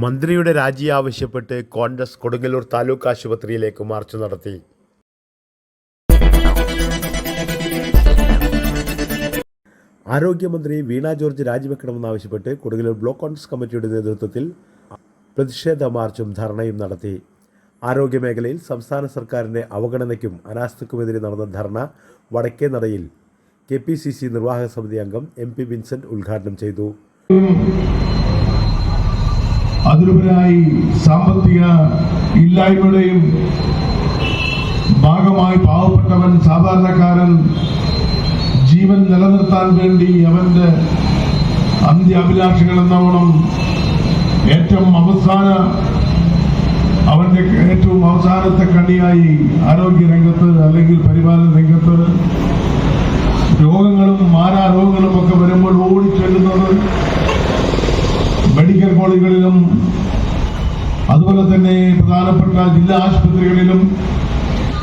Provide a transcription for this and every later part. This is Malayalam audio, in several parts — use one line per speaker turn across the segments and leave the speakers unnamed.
മന്ത്രിയുടെ രാജി ആവശ്യപ്പെട്ട് കോൺഗ്രസ് കൊടുങ്ങല്ലൂർ താലൂക്ക് ആശുപത്രിയിലേക്ക് മാർച്ച് നടത്തി. ആരോഗ്യമന്ത്രി വീണ ജോർജ് രാജിവെക്കണമെന്നാവശ്യപ്പെട്ട് കൊടുങ്ങല്ലൂർ ബ്ലോക്ക് കോൺഗ്രസ് കമ്മിറ്റിയുടെ നേതൃത്വത്തിൽ പ്രതിഷേധ മാർച്ചും ധർണയും നടത്തി. ആരോഗ്യമേഖലയിൽ സംസ്ഥാന സർക്കാരിന്റെ അവഗണനയ്ക്കും അനാസ്ഥയ്ക്കുമെതിരെ നടന്ന ധർണ വടക്കേ നടയിൽ കെ പി സി സി നിർവാഹക സമിതി അംഗം എം പി വിൻസെന്റ് ഉദ്ഘാടനം ചെയ്തു.
അതിലുപരിയായി സാമ്പത്തിക ഇല്ലായ്മയുടെയും ഭാഗമായി പാവപ്പെട്ടവൻ സാധാരണക്കാരൻ ജീവൻ നിലനിർത്താൻ വേണ്ടി അവന്റെ അന്ത്യ അഭിലാഷങ്ങൾ എന്നോണം ഏറ്റവും അവസാന അവന്റെ ഏറ്റവും അവസാനത്തെ കണിയായി ആരോഗ്യ രംഗത്ത് അല്ലെങ്കിൽ പരിപാലന രംഗത്ത് രോഗങ്ങളും മാരാരോഗങ്ങളും ഒക്കെ വരുമ്പോൾ ഓടിച്ചെല്ലുന്നത് മെഡിക്കൽ അതുപോലെ തന്നെ പ്രധാനപ്പെട്ട ജില്ലാ ആശുപത്രികളിലും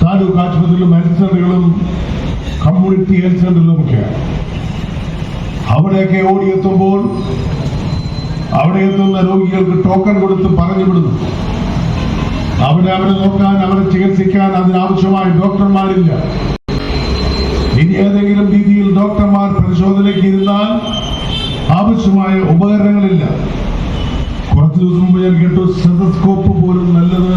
താലൂക്ക് ആശുപത്രികളിലും ഹെൽത്ത് സെന്ററുകളും കമ്മ്യൂണിറ്റി ഹെൽത്ത് സെന്ററിലുമൊക്കെ അവിടെയൊക്കെ ഓടിയെത്തുമ്പോൾ അവിടെ എത്തുന്ന രോഗികൾക്ക് ടോക്കൺ കൊടുത്ത് പറഞ്ഞു വിടുന്നു അവിടെ അവരെ നോക്കാൻ അവരെ ചികിത്സിക്കാൻ അതിനാവശ്യമായ ഡോക്ടർമാരില്ല. ഇനി ഏതെങ്കിലും രീതിയിൽ ഡോക്ടർമാർ പരിശോധനയ്ക്ക് ഇരുന്നാൽ ആവശ്യമായ ഉപകരണങ്ങളില്ല. കുറച്ച് ദിവസം മുമ്പ് ഞാൻ കേട്ടു സ്റ്റെതസ്കോപ്പ് പോലും നല്ലത്.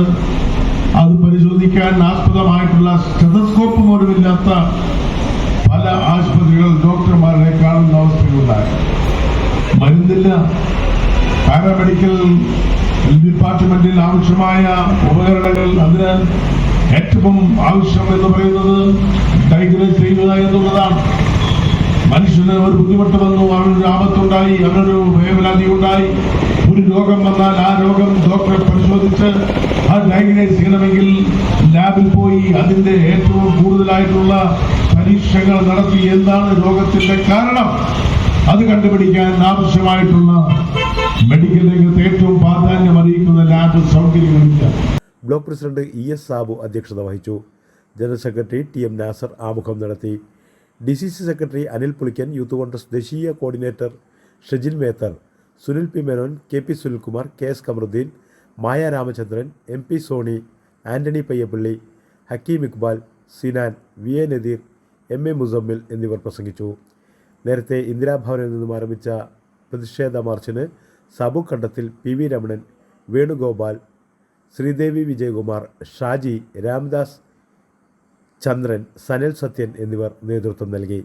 അത് പരിശോധിക്കാൻ ആസ്പദമായിട്ടുള്ള സ്റ്റെതസ്കോപ്പ് പോലും ഇല്ലാത്ത പല ആശുപത്രികൾ ഡോക്ടർമാരെ കാണുന്ന അവസ്ഥകളുണ്ടായി മരുന്നില്ല. പാരാമെഡിക്കൽ ഡിപ്പാർട്ട്മെന്റിൽ ആവശ്യമായ ഉപകരണങ്ങൾ അതിന് ഏറ്റവും ആവശ്യം എന്ന് പറയുന്നത് ഡയഗ്നോസ് ചെയ്യുക എന്നുള്ളതാണ്. മനുഷ്യന് ഒരു ബുദ്ധിമുട്ട് വന്നു അവനൊരു ആപത്തുണ്ടായി അവനൊരു വേവലാതി ഉണ്ടായി. ഒരു രോഗം വന്നാൽ ആ രോഗം ഡോക്ടറെ പരിശോധിച്ച് ആ ഡയഗ്നൈസ് ചെയ്യണമെങ്കിൽ ലാബിൽ പോയി അതിന്റെ ഏറ്റവും കൂടുതലായിട്ടുള്ള പരീക്ഷകൾ നടത്തി എന്താണ് രോഗത്തിന്റെ കാരണം? അത് കണ്ടുപിടിക്കാൻ ആവശ്യമായിട്ടുള്ള മെഡിക്കൽ രംഗത്ത് ഏറ്റവും പ്രാധാന്യം അറിയിക്കുന്ന lab സൗകര്യങ്ങളില്ല.
Block president E S Sabu അധ്യക്ഷത വഹിച്ചു. General secretary T M Nasar ആമുഖം നടത്തി. D C C secretary Anil Pulikkan youth Congress ദേശീയ coordinator Shejin Mether Sunil P Menon K P Sunilkumar K S Kamaruddin Maya Ramachandran M P Soni Antony Payyappally Hakkim Iqbal Sinan V A Nadeer M A Muzammil എന്നിവർ പ്രസംഗിച്ചു. നേരത്തെ ഇന്ദിരാഭവനിൽ നിന്നും ആരംഭിച്ച പ്രതിഷേധ മാർച്ചിന് സബു കണ്ടത്തിൽ പി വി രമണൻ വേണുഗോപാൽ ശ്രീദേവി വിജയകുമാർ ഷാജി രാംദാസ് ചന്ദ്രൻ സനൽ സത്യൻ എന്നിവർ നേതൃത്വം നൽകി.